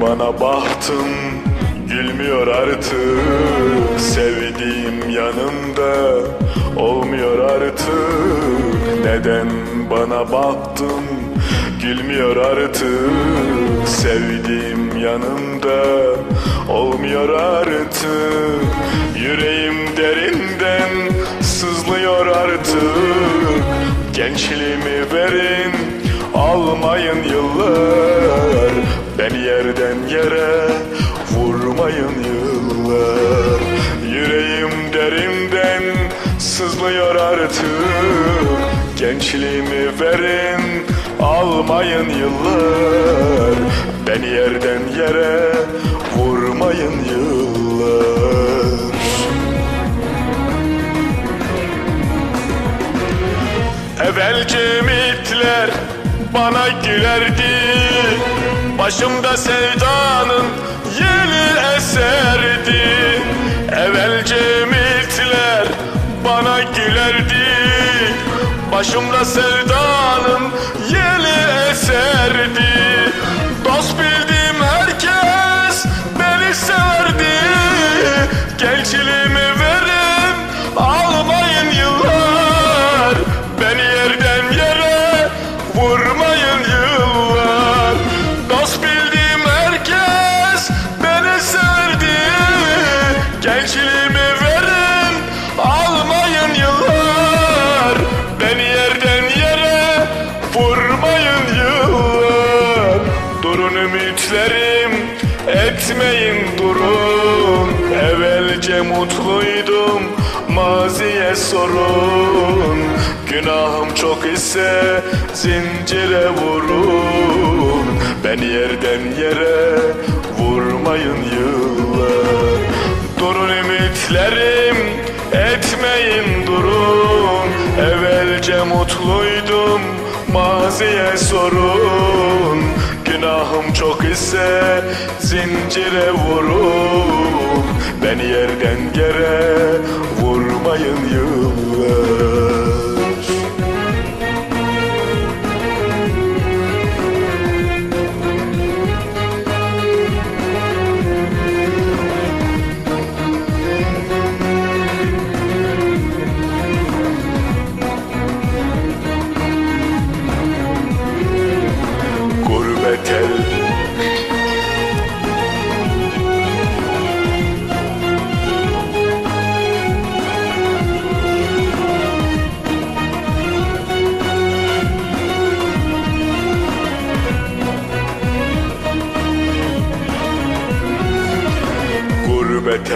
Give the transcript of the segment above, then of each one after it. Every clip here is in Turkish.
bana baktım Gülmüyor artık. Sevdiğim yanımda Olmuyor artık. Neden bana baktım Gülmüyor artık. Sevdiğim yanımda Olmuyor artık. Yüreğim derinden Sızlıyor artık. Gençliğimi verin Almayın yıllar Beni yerden yere Vurmayın yıllar. Yüreğim derinden Sızlıyor artık. Gençliğimi verin Almayın yıllar. Beni yerden yere Vurmayın yıllar. Evvelce ümitler bana gülerdi Başımda sevdanın yeli eserdi. Evvelce ümitler bana gülerdi. Başımda sevdanın yeli eserdi Durun ümitlerim etmeyin durun Evvelce mutluydum maziye sorun. Günahım çok ise zincire vurun. Beni yerden yere vurmayın yıllar Durun ümitlerim etmeyin durun Evvelce mutluydum maziye sorun Günahım çok ise zincire vurun Beni yerden yere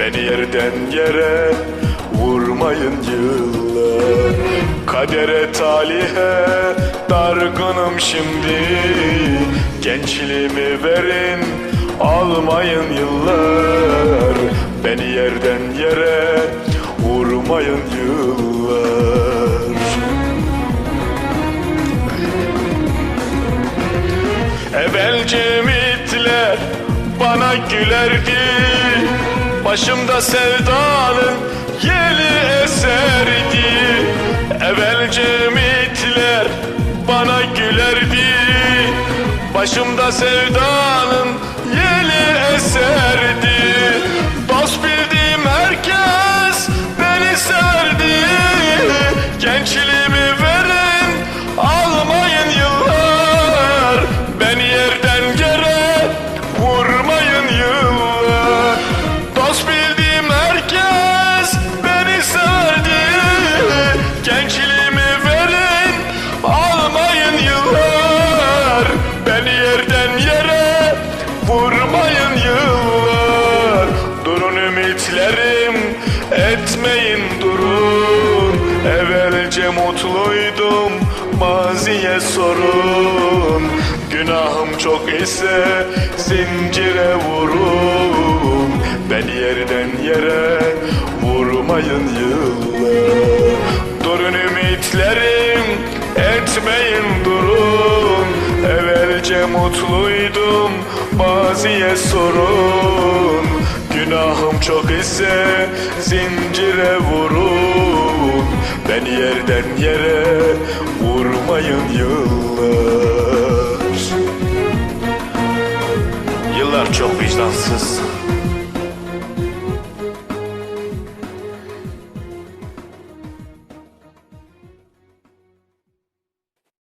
Beni yerden yere Vurmayın yıllar. Kadere talihe Dargınım şimdi. Gençliğimi verin Almayın yıllar. Beni yerden yere Vurmayın yıllar. Evvelce ümitler bana gülerdi Başımda sevdanın yeli eserdi Evvelce ümitler bana gülerdi. Başımda sevdanın yeli eserdi mutluydum maziye sorun. Günahım çok ise zincire vurun Beni yerden yere vurmayın yıllar Durun ümitlerim etmeyin durun Evvelce mutluydum maziye sorun. Günahım çok ise zincire vurun Beni yerden yere vurmayın yıllar. Yıllar çok vicdansız